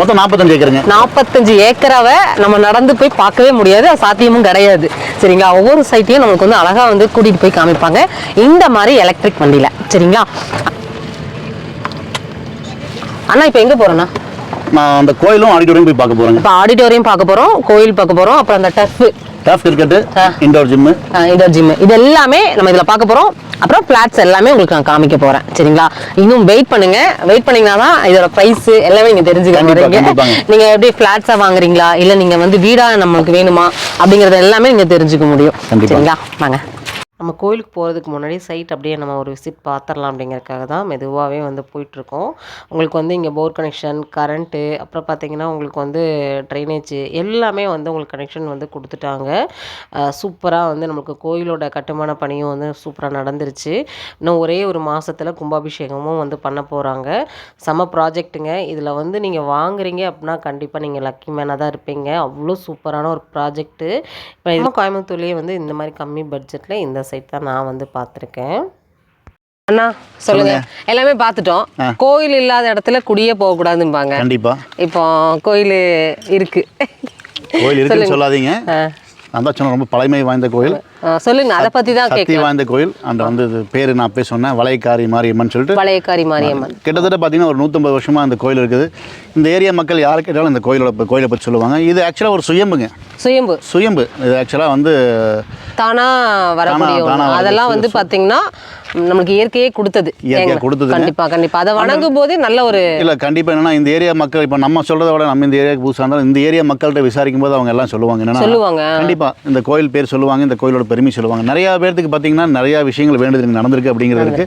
மொத்தம் நாற்பத்தஞ்சு ஏக்கருங்க. நாற்பத்தஞ்சு ஏக்கராவை நம்ம நடந்து போய் பார்க்கவே முடியாது. அது சாத்தியமும் கிடையாது. சரிங்களா? ஒவ்வொரு சைட்டையும் நமக்கு வந்து அழகா வந்து கூட்டிட்டு போய் காமிப்பாங்க. இந்த மாதிரி எலக்ட்ரிக் வண்டியில. சரிங்களா? அண்ணா இப்போ எங்க போறோம்னா நான் அந்த கோயிலும் ஆடிட்டோரியம் போய் பார்க்க போகிறேங்க இப்போ ஆடிட்டோரியம் பார்க்க போறோம் கோயில் பார்க்க போறோம் அப்புறம் அந்த டஃப் டர்ஃப் கிரிக்கெட்டு ஆ. இண்டோர் ஜிம்மு இதர் ஜிம் இது எல்லாமே நம்ம இதுல பார்க்க போறோம். அப்புறம் பிளாட்ஸ் எல்லாமே உங்களுக்கு நான் காமிக்க போறேன். சரிங்களா? இன்னும் வெயிட் பண்ணுங்க. வெயிட் பண்ணீங்கன்னா தான் இதோட பிரைஸ் எல்லாமே நீங்க தெரிஞ்சுக்க கண்டிப்பா, போறீங்க. கண்டிப்பாங்க. நீங்க எப்படி பிளாட்ஸா வாங்குறீங்களா? இல்ல நீங்க வந்து வீடா நம்மளுக்கு வேணுமா? அப்படிங்கறது எல்லாமே நீங்க தெரிஞ்சுக்க முடியும். சரிங்களா? வாங்க. நம்ம கோயிலுக்கு போகிறதுக்கு முன்னாடி சைட் அப்படியே நம்ம ஒரு விசிட் பார்த்துடலாம் அப்படிங்கறதுக்காக தான் மெதுவாகவே வந்து போயிட்டுருக்கோம். உங்களுக்கு வந்து இங்கே போர் கனெக்ஷன் கரண்ட்டு அப்புறம் பார்த்தீங்கன்னா உங்களுக்கு வந்து ட்ரைனேஜ் எல்லாமே வந்து உங்களுக்கு கனெக்ஷன் வந்து கொடுத்துட்டாங்க. சூப்பராக வந்து நமக்கு கோயிலோட கட்டுமான பணியும் வந்து சூப்பராக நடந்துருச்சு. இன்னும் ஒரே ஒரு மாதத்தில் கும்பாபிஷேகமும் வந்து பண்ண போகிறாங்க செம ப்ராஜெக்ட்டுங்க இதில் வந்து நீங்கள் வாங்குறீங்க அப்படின்னா கண்டிப்பாக நீங்கள் லக்கி மேனாக தான் இருப்பீங்க. அவ்வளோ சூப்பரான ஒரு ப்ராஜெக்ட்டு இப்போ கோயம்புத்தூர்லேயே வந்து இந்த மாதிரி கம்மி பட்ஜெட்டில் இந்த சைட் தான் நான் வந்து பார்த்துருக்கேன். அண்ணா சொல்லுங்க. எல்லாமே பார்த்துட்டோம். கோயில் இல்லாத இடத்துல குடியே போக கூடாதும்பாங்க. கண்டிப்பா. இப்போ கோயில் இருக்கு. கோயில் இருக்குன்னு சொல்லாதீங்க. நான் தான் சொன்னேன் ரொம்ப பழமை வாய்ந்த கோயில். சொல்லுங்க அதை பத்தி தான் சக்தி வாய்ந்த கோயில். அண்ட் வந்து பேர் நான் போய் சொன்னேன் வளையக்காரி மாரியம்மன் சொல்லிட்டு. பழையக்காரி மாரியம்மன். கிட்டத்தட்ட பார்த்தீங்கன்னா ஒரு நூற்றம்பது வருஷமாக அந்த கோயில் இருக்குது. இந்த ஏரியா மக்கள் யாரை கேட்டாலும் இந்த கோயிலோட கோயிலை பற்றி சொல்லுவாங்க. இது ஆக்சுவலாக ஒரு சுயம்புங்க. சுயம்பு. சுயம்பு. இது ஆக்சுவலாக வந்து தானா வரக்கூடிய அதெல்லாம் வந்து பாத்தீங்கன்னா நம்மளுக்கு இயற்கையே கொடுத்தது. இயற்கையா ஏங்க? கொடுத்ததுங்க. கண்டிப்பா கண்டிப்பா. அதை வணங்கும் போதே நல்ல ஒரு இல்லை கண்டிப்பாக என்னன்னா இந்த ஏரியா மக்கள் இப்போ நம்ம சொல்கிறத விட நம்ம இந்த ஏரியாவுக்கு புதுசாக இருந்தாலும் இந்த ஏரியா மக்கள்கிட்ட விசாரிக்கும் போது அவங்க எல்லாம் சொல்லுவாங்க. என்னன்னா சொல்லுவாங்க. கண்டிப்பாக இந்த கோயில் பேர் சொல்லுவாங்க இந்த கோயிலோட பெருமை சொல்லுவாங்க. நிறையா பேர்த்துக்கு பார்த்தீங்கன்னா நிறையா விஷயங்கள் வேண்டுதல் நடந்திருக்கு அப்படிங்கிறது இருக்கு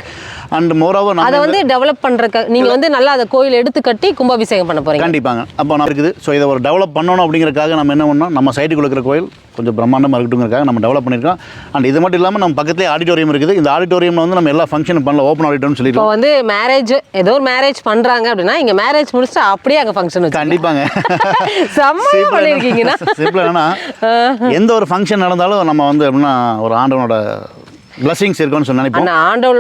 அண்ட் மோரோவர் அதை வந்து டெவலப் பண்றக்க நீங்க வந்து நல்லா அந்த கோயில் எடுத்து கட்டி கும்பாபிஷேகம் பண்ண போறீங்க. கண்டிப்பாங்க. அப்போ நான் இருக்குது. ஸோ இதை ஒரு டெவலப் பண்ணணும் அப்படிங்கிறதுக்காக நம்ம என்ன பண்ணோம் நம்ம சைட்டுக்குள்ள இருக்கிற கோயில் கொஞ்சம் பிரம்மாண்டமாக இருக்கட்டுங்கிறதுக்காக நம்ம டெவலப் பண்ணியிருக்கோம். அண்ட் இது மட்டும் இல்லாமல் நம்ம பக்கத்துலேயே ஆடிட்டோரியம் இருக்குது. இந்த ஆடிட்டோரியமில் வந்து நம்ம எல்லா ஃபங்க்ஷன் பண்ணல ஓப்பன் ஆடிட்டோம்னு இப்போ சொல்லிடுவோம் வந்து மேரேஜ் ஏதோ ஒரு மேரேஜ் பண்றாங்க அப்படின்னா இங்க மேரேஜ் முடிச்சுட்டு அப்படியே அங்க ஃபங்க்ஷன் வச்சு கண்டிப்பாங்க. செம்மையா பண்ணிருக்கீங்கன்னா சிம்பிள் என்னன்னா எந்த ஒரு ஃபங்க்ஷன் நடந்தாலும் நம்ம வந்து எப்படின்னா ஒரு ஆண்டவனோட பிளஸிங்ஸ் இருக்கும்னு சொல்லி ஆனா ஆண்டவள்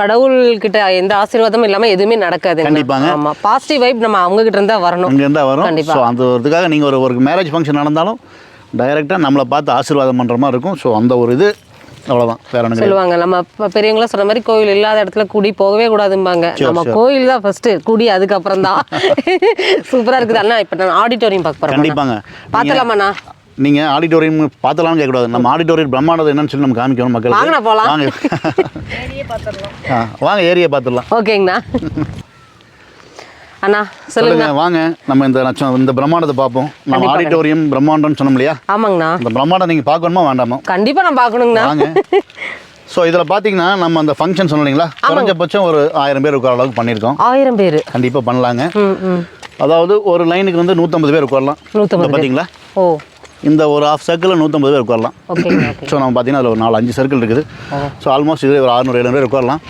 கடவுள் கிட்ட எந்த ஆசீர்வாதமும் இல்லாம எதுவுமே நடக்காது. கண்டிப்பாங்க. ஆமா. பாசிட்டிவ் வைப் நம்ம அவங்க கிட்ட இருந்தா வரணும். இங்கே இருந்தால் வரும். கண்டிப்பா. அந்த ஒரு இதுக்காக நீங்கள் ஒரு ஒரு மேரேஜ் ஃபங்க்ஷன் நடந்தாலும் டைரெக்டாக நம்மளை பார்த்து ஆசீர்வாதம் பண்ணுற மாதிரி இருக்கும். ஸோ அந்த ஒரு இது அவ்வளோதான் வேற கிடையாது. சொல்லுவாங்க நம்ம பெரியவங்களும் சொன்ன மாதிரி கோயில் இல்லாத இடத்துல கூடி போகவே கூடாதும்பாங்க. நம்ம. கோயில் தான் ஃபர்ஸ்ட் கூடி அதுக்கப்புறம் தான். சூப்பரா இருக்குது. அண்ணா இப்போ நான் ஆடிட்டோரியம் பார்க்க போறேன் கண்டிப்பாங்க. பார்த்தலாமாண்ணா நீங்கள் ஆடிட்டோரியம் பார்த்தலாம்னு கேட்கக்கூடாது. நம்ம ஆடிட்டோரியம் பிரம்மாண்டது என்னன்னு சொல்லி நம்ம காமிக்கணும் போலாம். வாங்க. ஆ வாங்க ஏரியா பார்த்துடலாம். ஓகேங்கண்ணா. அண்ணா சொல்லுங்க. வாங்க. நம்ம இந்த நட்சம் இந்த பிரம்மாண்டத்தை பார்ப்போம். நம்ம ஆடிட்டோரியம் பிரம்மாண்டம்னு சொன்னோம் இல்லையா? ஆமாங்கண்ணா. இந்த பிரம்மாண்டம் நீங்கள் பார்க்கணுமா வேண்டாமா? கண்டிப்பா நான் பார்க்கணுங்கண்ணா. வாங்க. ஸோ இதில் பார்த்தீங்கன்னா நம்ம அந்த ஃபங்க்ஷன் சொன்னோம் இல்லைங்களா? குறைஞ்சபட்சம் ஒரு ஆயிரம் பேர் உட்கார அளவுக்கு பண்ணியிருக்கோம். ஆயிரம் பேர். கண்டிப்பாக பண்ணலாங்க. அதாவது ஒரு லைனுக்கு வந்து நூற்றம்பது பேர் உட்காரலாம். பார்த்தீங்களா ஓ. இந்த ஒரு ஹாஃப் சர்க்கிளில் நூற்றம்பது பேர் உட்காரலாம். ஸோ நம்ம பார்த்தீங்கன்னா அதில் ஒரு நாலு அஞ்சு சர்க்கிள் இருக்குது. ஸோ ஆல்மோஸ்ட் இது ஒரு அறுநூறு எழுநூறு பேர் உட்காரலாம்.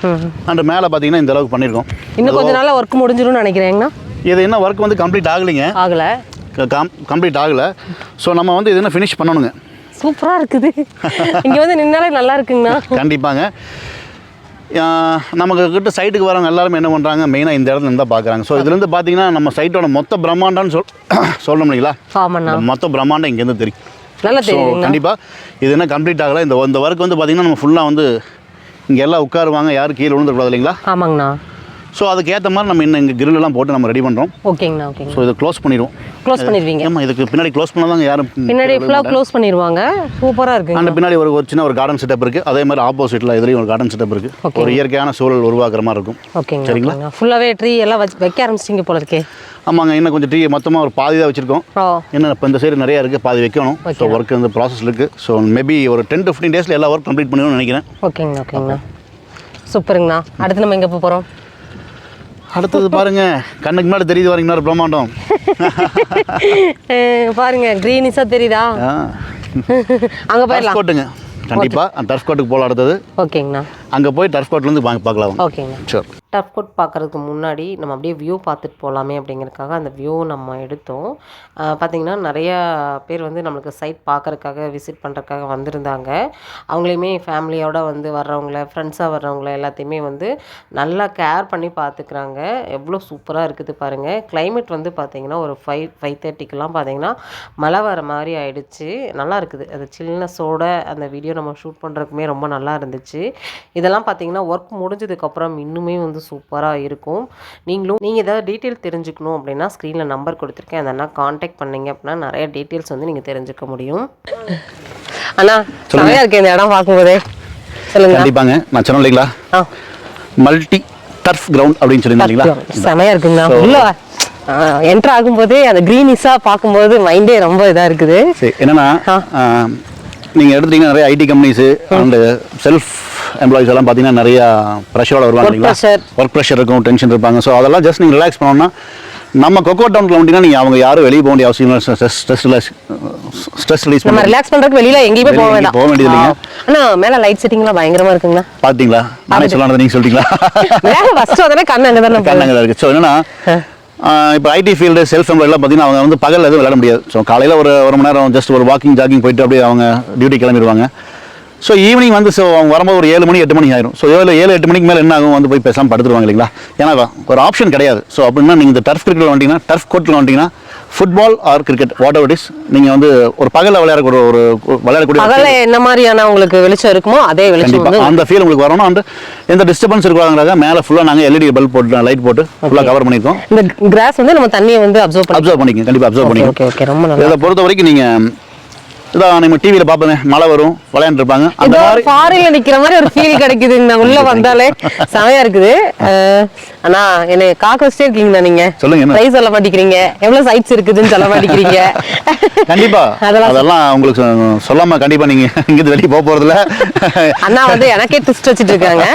அண்ட் மேலே பார்த்தீங்கன்னா இந்த அளவுக்கு பண்ணியிருக்கோம் இன்னும் கொஞ்ச நாள்ல ஒர்க் முடிஞ்சிரும்னு நினைக்கிறேங்கண்ணா இது என்ன ஒர்க் வந்து கம்ப்ளீட் ஆகலைங்க. ஆகல. கம்ப்ளீட் ஆகலை. ஸோ நம்ம வந்து இது என்ன ஃபினிஷ் பண்ணணுங்க? சூப்பரா இருக்குது. இங்க வந்து நின்னாலே நல்லா இருக்குங்கண்ணா. கண்டிப்பாங்க. நமக்கு கிட்ட சைட்டுக்கு வரவங்க எல்லாருமே என்ன பண்ணுறாங்க மெயினாக இந்த இடத்துல இருந்தால் பார்க்குறாங்க ஸோ இதுலேருந்து பார்த்தீங்கன்னா நம்ம சைட்டோட மொத்த பிரம்மாண்டம்னு சொல் சொல்லணும் இல்லைங்களா மொத்த பிரம்மாண்டம் இங்கேருந்து தெரியும். நல்லா தெரியுதுங்கண்ணா கண்டிப்பாக இது என்ன கம்ப்ளீட் ஆகலை. இந்த இந்த ஒர்க் வந்து பார்த்திங்கன்னா நம்ம ஃபுல்லாக வந்து இங்கே எல்லாம் உட்காருவாங்க. யாரும் கீழே விழுந்துடக்கூடாது இல்லைங்களா? ஆமாங்கண்ணா. ஸோ அதுக்கேற்ற மாதிரி நம்ம இன்னும் இங்கே எல்லாம் போட்டு நம்ம ரெடி பண்ணுறோம் ஓகேங்கண்ணா ஓகேங்க ஸோ இதை க்ளோஸ் பண்ணிடுவோம். க்ளோஸ் பண்ணிடுவீங்க. ஏமா இதுக்கு பின்னாடி க்ளோஸ் பண்ணாதாங்க யாரும் பின்னாடி ஃபுல்லாக க்ளோஸ் பண்ணிடுவாங்க. சூப்பரா இருக்குங்க. அந்த பின்னாடி ஒரு ஒரு சின்ன ஒரு கார்டன் செட்டப் இருக்குது அதே மாதிரி ஆப்போசிட்டில் இதுலேயும் ஒரு கார்டன் செட்டப் இருக்குது. ஒரு இயற்கையான சூழல் உருவாக்குற மாதிரி இருக்கும். ஓகேங்க சரிங்களா? ஃபுல்லாகவே ட்ரீ எல்லாம் வச்சு வைக்க ஆரம்பிச்சிட்டிங்க போல இருக்கே. ஆமாங்க இன்னும் கொஞ்சம் டீ மொத்தமாக ஒரு பாதி தான் வச்சுருக்கோம். இன்னும் இப்போ இந்த சைடு நிறையா இருக்குது பாதி வைக்கணும். ஸோ ஒர்க் வந்து ப்ராசஸ் இருக்குது ஸோ மேபி ஒரு டென் டு ஃபிஃப்டீன் டேஸில் எல்லா ஒர்க் கம்ப்ளீட் பண்ணிடும்னு நினைக்கிறேன். ஓகேங்கண்ணா ஓகேங்கண்ணா. சூப்பருங்கண்ணா அடுத்து நம்ம எங்கே போக போகிறோம் அடுத்தது பாருங்க. கண்ணுக்கு முன்னாடி தெரியுது வரீங்க இன்னொரு பிரம்மாண்டம். பாருங்க க்ரீனிஸாக தெரியுதா? அங்கே போயிடலாம். கோட்டுங்க கண்டிப்பாக டர்ஃப் கோட்டுக்கு போகலாம் அடுத்தது. ஓகேங்கண்ணா அங்கே போய் டர்ஃப் கோட்லேருந்து வாங்க பார்க்கலாம். ஓகேங்க. சரி டஃப் கோட் பார்க்குறதுக்கு முன்னாடி நம்ம அப்படியே வியூ பார்த்துட்டு போகலாமே அப்படிங்கிறதுக்காக அந்த வியூ நம்ம எடுத்தோம். பார்த்தீங்கன்னா நிறையா பேர் வந்து நம்மளுக்கு சைட் பார்க்கறதுக்காக விசிட் பண்ணுறதுக்காக வந்திருந்தாங்க. அவங்களையுமே ஃபேமிலியோட வந்து வர்றவங்கள ஃப்ரெண்ட்ஸாக வர்றவங்கள எல்லாத்தையுமே வந்து நல்லா கேர் பண்ணி பார்த்துக்கிறாங்க எவ்வளோ சூப்பராக இருக்குது பாருங்கள் climate வந்து பார்த்தீங்கன்னா ஒரு ஃபைவ் ஃபைவ் தேர்ட்டிக்கெலாம் பார்த்தீங்கன்னா மழை வர மாதிரி ஆயிடுச்சு. நல்லா இருக்குது. அது சில்னஸோட அந்த வீடியோ நம்ம ஷூட் பண்ணுறதுக்குமே ரொம்ப நல்லா இருந்துச்சு. இதெல்லாம் பார்த்தீங்கன்னா ஒர்க் முடிஞ்சதுக்கப்புறம் இன்னுமே வந்து சூப்பராக இருக்கும். நீங்களும் நீங்கள் ஏதாவது டீட்டெயில் தெரிஞ்சுக்கணும் அப்படின்னா ஸ்க்ரீனில் நம்பர் கொடுத்துருக்கேன். அதெல்லாம் காண்டாக்ட் பண்ணீங்க அப்படின்னா நிறைய டீட்டெயில்ஸ் வந்து நீங்கள் தெரிஞ்சுக்க முடியும். அண்ணா நிறையா இருக்கு இந்த இடம் பார்க்கும்போதே. சொல்லுங்க. கண்டிப்பாங்க. நான் சொன்னேன் இல்லைங்களா? மல்டி டர்ஃப் கிரவுண்ட் அப்படின்னு சொல்லியிருந்தீங்களா செமையா இருக்குங்கண்ணா உள்ள என்டர் ஆகும்போதே அந்த க்ரீனிஸாக பார்க்கும்போது மைண்டே ரொம்ப இதாக இருக்குது. என்னன்னா நீங்கள் எடுத்துட்டீங்கன்னா நிறைய IT companies and self employees எல்லாம் பார்த்தீங்கன்னா நிறையா ப்ரெஷரோட வருவாங்க. ஒர்க் ப்ரெஷர் இருக்கும் டென்ஷன் இருப்பாங்க. ஸோ அதெல்லாம் ஜஸ்ட் நீங்கள் ரிலாக்ஸ் பண்ணோம்னா நம்ம கொக்கோ டவுனில் வந்தீங்கன்னா நீங்கள் அவங்க யாரும் வெளியே போக வேண்டிய அவசியம் இல்லை. Stress stress relax stress release நம்ம ரிலாக்ஸ் பண்றதுக்கு வெளியில எங்கேயுமே போக வேண்டாம். போக வேண்டியது இல்லைங்க. ஆ. அண்ணா மேல லைட் செட்டிங்லாம் பயங்கரமா இருக்குங்கண்ணா பார்த்தீங்களா நானே சொல்லலாம்னு நீங்கள் சொல்லிட்டீங்களா ஃபர்ஸ்ட் உடனே கண்ணு அங்கே தானே கண்ணங்க இருக்குது ஸோ என்னன்னா இப்போ ஐடி ஃபீல்டு செல்ஃப் எம்ப்ளாய்லாம் பார்த்தீங்கன்னா அவங்க வந்து பகல் எதுவும் விளையாட முடியாது. ஸோ காலையில் ஒரு ஒரு மணி நேரம் ஜஸ்ட் ஒரு வாக்கிங் ஜாகிங் போயிட்டு அப்படியே அவங்க டியூட்டி கிளம்பிடுவாங்க. ஸோ ஈவினிங் வந்து ஸோ அவங்க வரும்போது ஒரு ஏழு மணி எட்டு மணி ஆயிரும். ஸோ ஏழு ஏழு எட்டு மணிக்கு மேலே என்ன ஆகும்? வந்து போய் பேசாமல் படுத்துருவாங்க இல்லைங்களா? ஏன்னா ஒரு ஆப்ஷன் கிடையாது. ஸோ அப்படின்னா நீங்கள் இந்த டர்ஃப் கிரிக்கெட் வந்துட்டீங்கன்னா டர்ஃப் கோர்ட்டில் வந்துட்டீங்கன்னா football or cricket whatever is நீங்கள் வந்து ஒரு பகலில் விளையாடக்கூடிய ஒரு விளையாடக்கூடிய பகல்ல என்ன மாதிரியான உங்களுக்கு வெளிச்சம் இருக்குமோ அதே வெளிச்சம் அந்த ஃபீல் உங்களுக்கு வரணும். அண்ட் எந்த டிஸ்டர்பன்ஸ் இருக்காங்கிறத மேலே ஃபுல்லாக நாங்கள் எல்இடி பல்ப் போட்டு லைட் போட்டு ஃபுல்லாக கவர் பண்ணியிருக்கோம். இந்த கிராஸ் வந்து நம்ம தண்ணியை வந்து அப்சர்வ் அப்சர்வ் பண்ணிக்கங்க. கண்டிப்பாக அப்சர்வ் பண்ணிக்கங்க. ஓகே ஓகே ரொம்ப நல்லா இதை பொறுத்த வரைக்கும் நீங்கள் இதான் நம்ம டிவியில் பார்ப்போமே மழை வரும் விளையாண்டுருப்பாங்க அந்த ஏதோ மாதிரி ஃபாரின்ல நிக்கிற மாதிரி ஒரு ஃபீல் கிடைக்குது நான் உள்ள வந்தாலே. செமையா இருக்குது. அண்ணா என்னை காக்க வச்சுட்டே இருக்கீங்கண்ணா நீங்க? சொல்லுங்க? பிரைஸ் சொல்ல மாட்டேங்கிறீங்க. எவ்வளவு சைட்ஸ் இருக்குதுன்னு சொல்ல மாட்டேங்கிறீங்க. கண்டிப்பா. அதெல்லாம் உங்களுக்கு சொல்லாம கண்டிப்பா நீங்க இங்கிருந்து வெளியே போக போறதுல அண்ணா வந்து எனக்கே ட்விஸ்ட் வச்சிட்டு இருக்காங்க.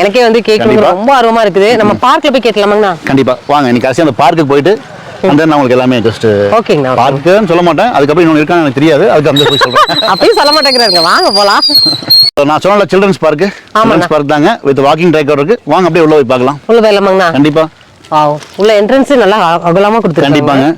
எனக்கே வந்து கேட்கணும். ரொம்ப ஆர்வமா இருக்குது. நம்ம பார்க்ல போய் கேட்கலாமாங்கண்ணா? கண்டிப்பா. வாங்க இன்னைக்கு கடைசி அந்த பார்க்குக்கு போயிட்டு அந்த நான் உங்களுக்கு எல்லாமே ஜஸ்ட் ஓகேங்கண்ணா பார்க்குன்னு சொல்ல மாட்டேன். அதுக்கப்புறம் இன்னொன்று இருக்கான்னு எனக்கு தெரியாது. அதுக்கு அந்த போய் சொல்றேன். அப்பயும் சொல்ல மாட்டேங்கிறாருங்க. வாங்க போலாம். நான் சொன்னல சில்ட்ரன்ஸ் பார்க்கு சில்ட்ரன்ஸ் பார்க் தாங்க. வித் வாக்கிங் ட்ரைக் இருக்கு. வாங்க அப்படியே உள்ள போய் பார்க்கலாம். உள்ள போயிடலாமாங்கண்ணா கண்டிப்பா. வாவ் உள்ள என்ட்ரன்ஸ் நல்லா அக- அகலமா கொடுத்துருக்காங்க.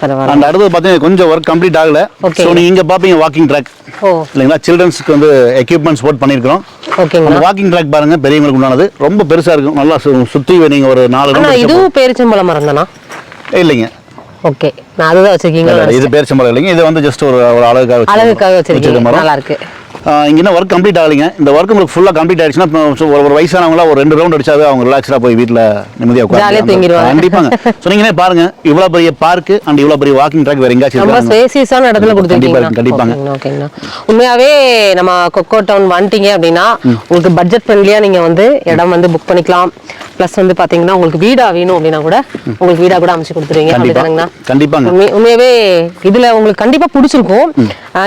கண்டிப்பாங்க. அந்த அடுத்தது பார்த்தீங்கன்னா கொஞ்சம் ஒர்க் கம்ப்ளீட் ஆகல. ஸோ நீங்க இங்க பார்ப்பீங்க வாக்கிங் ட்ராக் ஓ. இல்லைங்களா? சில்ட்ரன்ஸ்க்கு வந்து எக்யூப்மெண்ட்ஸ் போட் பண்ணியிருக்கிறோம். அந்த ஓகேங்கண்ணா வாக்கிங் ட்ராக் பாருங்க பெரியவங்களுக்கு உண்டானது. ரொம்ப பெருசா இருக்கும். நல்லா சு- சுத்தி நீங்க ஒரு நாலு இதுவும் பேரிச்சம்பழம் மரம் தானா இல்லைங்க. ஓகே. நான் அதுதான் வச்சிருக்கீங்க இது பேர் சம்பளம் இல்லைங்க. இது வந்து ஜஸ்ட் ஒரு ஒரு அழகுக்காக. அழகுக்காக வச்சிருக்கீங்க. நல்லா இருக்கு இங்க இன்னும் ஒர்க் கம்ப்ளீட் ஆகலைங்க. இந்த ஒர்க் உங்களுக்கு ஃபுல்லா கம்ப்ளீட் ஆயிடுச்சுன்னா ஒரு ஒரு வயசானவங்களா ஒரு ரெண்டு ரவுண்ட் அடிச்சாவே அவங்க ரிலாக்ஸ்டா போய் வீட்ல நிம்மதியா Jolly ஆ உட்காந்து. கண்டிப்பாங்க. ஸோ நீங்களே பாருங்க. இவ்வளவு பெரிய பார்க் அண்ட் இவ்வளவு பெரிய வாக்கிங் ட்ராக் வேற எங்கேயாச்சும் ரொம்ப ஸ்பேசியஸான இடத்துல கொடுத்துருக்கீங்க கண்டிப்பாங்க. ஓகேங்கண்ணா உண்மையாவே நம்ம கொக்கோ டவுன் வந்துட்டீங்க அப்படின்னா உங்களுக்கு பட்ஜெட் ஃப்ரெண்ட்லியா நீங்க வந்து இடம் வந்து புக் பண்ணிக்கலாம். ப்ளஸ் வந்து பாத்தீங்கன்னா உங்களுக்கு வீடா வேணும் அப்படின்னா கூட உங்களுக்கு வீடா கூட அமைச்சு கொடுத்துருவீங்க. அப்படிதானங்கண்ணா கண்டிப்பாங்க. உண்மை- உண்மையாவே இதுல உங்களுக்கு கண்டிப்பா பிடிச்சிருக்கும்.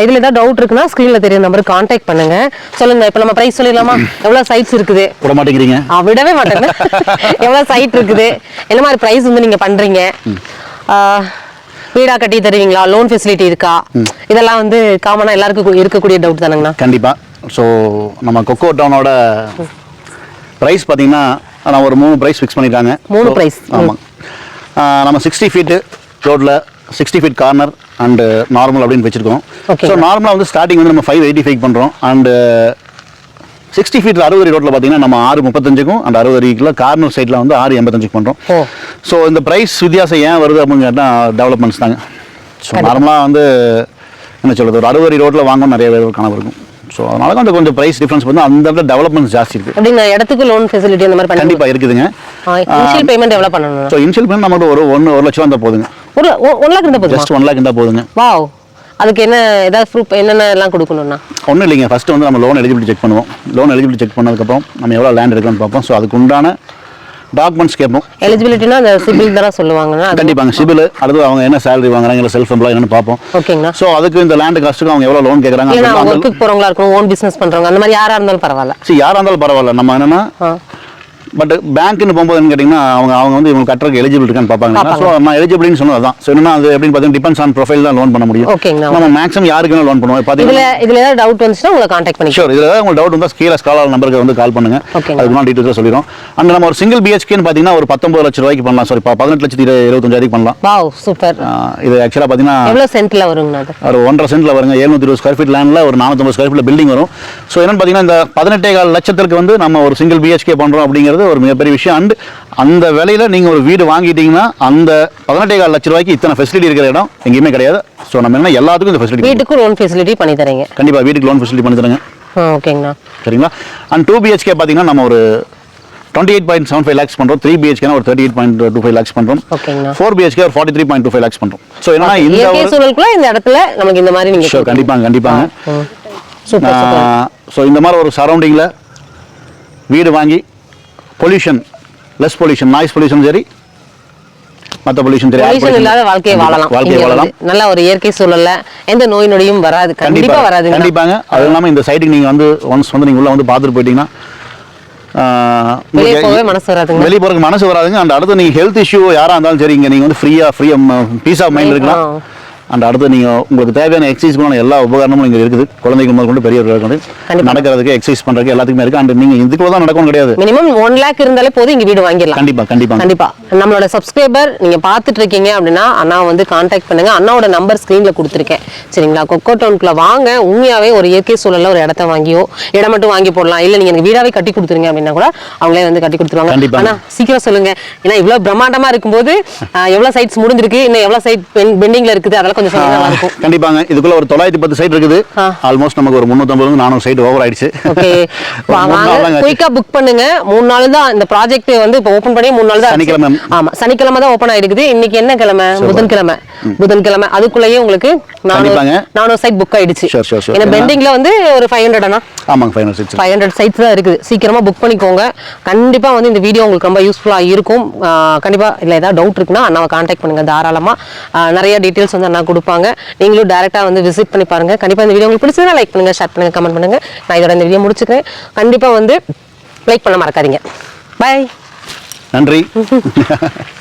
இதுல ஏதாவது டவுட் இருக்குன்னா ஸ்கிரீன்ல தெரிய நம்பருக்கு கான்டாக்ட் பண்ணுங்க. சொல்லுங்க இப்ப நம்ம பிரைஸ் சொல்லிடலாமா? எவ்வளவு சைட்ஸ் இருக்குது? விட மாட்டேங்கிறீங்க. விடவே மாட்டேன் எவ்வளவு சைட் இருக்குது? என்ன மாதிரி பிரைஸ் வந்து நீங்க பண்றீங்க? ஆ, வீடா கட்டி தருவீங்களா? லோன் ஃபெசிலிட்டி இருக்கா? இதெல்லாம் வந்து காமனா எல்லாருக்கும் இருக்கக்கூடிய டவுட் தானங்கண்ணா? கண்டிப்பா. ஸோ நம்ம கொக்கோ டவுனோட ப்ரைஸ் பார்த்தீங்கன்னா நான் ஒரு மூணு ப்ரைஸ் ஃபிக்ஸ் பண்ணியிருக்காங்க மூணு price. ஆமாம் நம்ம சிக்ஸ்டி ஃபீட்டு ரோட்டில் sixty feet corner and normal அப்படின்னு வச்சுருக்கோம். ஸோ நார்மலாக வந்து ஸ்டார்டிங் வந்து நம்ம ஃபைவ் எயிட்டி ஃபைவ் பண்ணுறோம் அண்டு சிக்ஸ்டி ஃபீட் அறுபது ரோட்டில் பார்த்தீங்கன்னா நம்ம ஆறு முப்பத்தஞ்சுக்கும் அண்ட் அறுபது கிலோ கார்னர் சைடில் வந்து ஆறு எண்பத்தஞ்சுக்கு பண்ணுறோம். ஸோ இந்த ப்ரைஸ் வித்தியாசம் ஏன் வருது அப்படின்னு கேட்டால் டெவலப்மெண்ட்ஸ் தாங்க. ஸோ நார்மலாக வந்து என்ன சொல்கிறது ஒரு அறுபது ரோட்டில் வாங்கணும் நிறைய பேர் கனவு இருக்கும். ஸோ அதனால கொஞ்சம் கொஞ்சம் ப்ரைஸ் டிஃப்ரென்ஸ் வந்து அந்த இடத்துல டெவலப்மெண்ட்ஸ் ஜாஸ்தி இருக்குது அப்படின்னா இடத்துக்கு லோன் ஃபெசிலிட்டி அந்த மாதிரி கண்டிப்பாக இருக்குதுங்க. இனிஷியல் பேமெண்ட் எவ்வளவு பண்ணணும்? ஸோ இன்ஷியல் பேமெண்ட் நமக்கு ஒரு ஒன்று ஒரு லட்சம் இருந்தால் போதுங்க. ஒரு ஒன் லேக் இருந்தா போதுமா? ஜஸ்ட் ஒன் லேக் இருந்தால் போதுங்க. வாவ் அதுக்கு என்ன ஏதாவது ப்ரூஃப் என்னென்ன எல்லாம் கொடுக்கணும்னா? ஒன்றும் இல்லைங்க. ஃபஸ்ட்டு வந்து நம்ம லோன் எலிஜிபிலிட்டி செக் பண்ணுவோம். லோன் எலிஜிபிலிட்டி செக் பண்ணதுக்கப்புறம் நம்ம எவ்வளோ லேண்ட் எடுக்கலாம்னு பார்ப்போம். ஸோ அதுக்கு உண்டான டாக்குமெண்ட்ஸ் கேட்போம். எலிஜிபிலிட்டினா அந்த சிபில் தானே சொல்லுவாங்கன்னா அது கண்டிப்பாங்க. சிபில் அடுத்து அவங்க என்ன சேலரி வாங்குறாங்க இல்லை செல்ஃப் எம்ப்ளாய் என்னன்னு பார்ப்போம். ஓகேங்கண்ணா ஸோ அதுக்கு இந்த லேண்ட் காஸ்ட்டுக்கு அவங்க எவ்வளோ லோன் கேட்குறாங்க ஒர்க்குக்கு போறவங்களா இருக்கணும் ஓன் பிசினஸ் பண்றவங்க அந்த மாதிரி யாரா இருந்தாலும் பரவாயில்ல. சரி யாராக இருந்தாலும் பரவாயில்ல. நம்ம என்னன்னா. பட் பேங்க்னு போகும்போது என்ன கேட்டிங்கன்னா அவங்க அவங்க வந்து இவங்க கட்டுறதுக்கு எலிஜிபிள் இருக்கான்னு பார்ப்பாங்க. ஸோ நம்ம எலிஜிபிள்னு சொன்னது தான் ஸோ என்னன்னா அது எப்படின்னு பார்த்தீங்கன்னா டிபெண்ட்ஸ் ஆன் ப்ரொஃபைல் தான் லோன் பண்ண முடியும். ஓகேங்கண்ணா. நம்ம மேக்ஸிமம் யாருக்கு லோன் பண்ணுவோம். இதுல பார்த்தீங்கன்னா இதுல ஏதாவது டவுட் வந்துச்சுன்னா உங்களை கான்டாக்ட் பண்ணிக்கலாம். ஷூர் இதில் ஏதாவது உங்களுக்கு டவுட் இருந்தால் கீழே ஸ்காலர் நம்பருக்கு வந்து கால் பண்ணுங்க. அதுக்கு முன்னாடி டீட்டெயில்ஸாக சொல்லிடும் அண்ட் நம்ம ஒரு சிங்கிள் பிஹெச்கேன்னு பார்த்தீங்கன்னா ஒரு பத்தொம்பது லட்ச ரூபாய்க்கு பண்ணலாம். சாரி பதினெட்டு லட்சத்தி இரு- இருபத்தஞ்சாயிரம் பண்ணலாம். வாவ் சூப்பர் இது ஆக்சுவலாக பார்த்தீங்கன்னா வருங்கண்ணா அது? ஒரு ஒன்றரை சென்ட்ல வருங்க. எழுநூத்தி இருபது ஸ்கொயர் ஃபீட் லேண்டில் ஒரு நானூற்றம்பது ஸ்கொயர் ஃபீட்ல பில்டிங் வரும். ஸோ என்னன்னு பார்த்தீங்கன்னா இந்த பதினெட்டே கால் லட்சத்திற்கு வந்து நம்ம ஒரு சிங்கிள் பிஹெச்கே பண்ணுறோம் அப்படிங்கிறது ஒரு மிகப்பெரிய விஷயம். அண்ட் அந்த விலையில நீங்கள் ஒரு வீடு வாங்கிட்டீங்கன்னா அந்த பதினெட்டே கால் லட்ச ரூபாய்க்கு இத்தனை ஃபெசிலிட்டி இருக்கிற இடம் எங்கேயுமே கிடையாது. ஸோ நம்ம என்ன எல்லாத்துக்கும் இந்த ஃபெசிலிட்டி வீட்டுக்கு லோன் ஃபெசிலிட்டி பண்ணி தரீங்க. கண்டிப்பாக வீட்டுக்கு லோன் ஃபெசிலிட்டி பண்ணி தரேங்க. ஓகேங்கண்ணா. சரிங்களா? அண்ட் டூ பிஹெச்கே பார்த்தீங்கன்னா நம்ம ஒரு twenty eight point seven five lakhs பண்ணுறோம் த்ரீ பிஹெச்கே ஒரு thirty eight point two five lakhs பண்ணுறோம் ஃபோர் பிஹெச்கே ஒரு forty three point two five lakhs பண்ணுறோம் ஸோ என்னன்னா இந்த சூழலுக்குள்ள இந்த இடத்துல நமக்கு இந்த மாதிரி நீங்க ஷோ கண்டிப்பாங்க கண்டிப்பாங்க. ஸோ இந்த மாதிரி ஒரு சரௌண்டிங்கில் வீடு வாங்கி pollution less pollution noise pollution சரி மற்ற பொல்யூஷன் பொல்யூஷன். இல்லாத வாழ்க்கையை கண்டிப்பா, வாழலாம். வாழ்க்கையை வாழலாம். நல்ல ஒரு இயற்கை சூழல்ல எந்த நோய் நொடியும் வராது. கண்டிப்பா வராதுங்க. கண்டிப்பாங்க. அது இல்லாமல் இந்த சைட்டுக்கு நீங்கள் வந்து ஒன்ஸ் வந்து நீங்கள் உள்ள வந்து பார்த்துட்டு போயிட்டீங்கன்னா வெளியே போகிறதுக்கு மனசு வராதுங்க. அண்ட் அடுத்து நீங்கள் ஹெல்த் இஷ்யூ யாராக இருந்தாலும் சரி இங்கே நீங்கள் வந்து ஃப்ரீயாக ஃப்ரீயாக பீஸ் ஆஃப் மைண்ட் இருக்கலாம். அண்ட் அடுத்து நீங்கள் உங்களுக்கு தேவையான எக்ஸசைஸ்க்குள்ள எல்லா உபகரணமும் இங்கே இருக்குது. குழந்தைகள் முதல் கொண்டு பெரியவர்கள் கொண்டு. நடக்கிறதுக்கு எக்ஸசைஸ் பண்ணுறதுக்கு எல்லாத்துக்குமே இருக்குது அண்ட் நீங்கள் இதுக்குள்ள தான் நடக்கணும் கிடையாது. மினிமம் ஒன் லேக் இருந்தாலே போதும் இங்க வீடு வாங்கிடலாம். கண்டிப்பாக கண்டிப்பாக கண்டிப்பா. நம்மளோட சப்ஸ்கிரைபர் நீங்க பார்த்துட்டு இருக்கீங்க அப்படின்னா அண்ணா வந்து காண்டாக்ட் பண்ணுங்க. அண்ணாவோட நம்பர் ஸ்க்ரீன்ல கொடுத்துருக்கேன். சரிங்களா? கொக்கோ டவுனுக்குள்ள வாங்க. உண்மையாவே ஒரு இயற்கை சூழல்ல ஒரு இடத்த வாங்கியோ இடம் மட்டும் வாங்கி போடலாம். இல்ல நீங்க எனக்கு வீடாவே கட்டி கொடுத்துருங்க அப்படின்னா கூட அவங்களே வந்து கட்டி கொடுத்துருவாங்க. கண்டிப்பா. ஆனா சீக்கிரம் சொல்லுங்க. ஏன்னா இவ்வளவு பிரம்மாண்டமா இருக்கும்போது ஆஹ், எவ்வளவு சைட்ஸ் முடிஞ்சிருக்கு இன்னும் எவ்வளவு சைட் பெண்டிங்ல இருக்குது அதெல்லாம் கொஞ்சம் இருக்கும் கண்டிப்பாங்க. இதுக்குள்ள ஒரு தொள்ளாயிரத்தி பத்து சைட் இருக்குது. ஆல்மோஸ்ட் நமக்கு ஒரு முந்நூற்றம்பது நானூறு சைட் ஓவர் ஆயிடுச்சு. ஓகே. புக் பண்ணுங்க. மூணு நாள் தான் இந்த ப்ராஜெக்ட் வந்து இப்போ ஓபன் பண்ணி மூணு நாள் தான். சனிக்கிழமை. ஆமா சனிக்கிழமை தான் ஓபன் ஆயிருக்குது இன்னைக்கு என்ன கிழமை? புதன்கிழமை. புதன்கிழமை அதுக்குள்ளேயே உங்களுக்கு. நானூறு சைட் புக் ஆயிடுச்சு. ஏன்னா பெண்டிங்ல வந்து ஒரு ஃபைவ் ஹண்ட்ரட் ஆமாங்க ஃபைவ் ஹண்ட்ரட் சைட்ஸ் தான் இருக்குது. சீக்கிரமா புக் பண்ணிக்கோங்க. கண்டிப்பா வந்து இந்த வீடியோ உங்களுக்கு ரொம்ப யூஸ்ஃபுல்லா இருக்கும். ஆஹ் கண்டிப்பா இல்ல ஏதாவது டவுட் இருக்குன்னா அண்ணாவை காண்டாக்ட் பண்ணுங்க தாராளமா. ஆஹ் நிறைய டீடைல்ஸ் வந்து அண்ணா கொடுப்பாங்க. நீங்களும் டேரக்டா வந்து விசிட் பண்ணி பாருங்க. கண்டிப்பா இந்த வீடியோ உங்களுக்கு பிடிச்சதா லைக் பண்ணுங்க ஷேர் பண்ணுங்க கமெண்ட் பண்ணுங்க. நான் இதோட இந்த வீடியோ முடிச்சுக்கிறேன். கண்டிப்பா வந்து லைக் பண்ண மறக்காதீங்க. பை நன்றி.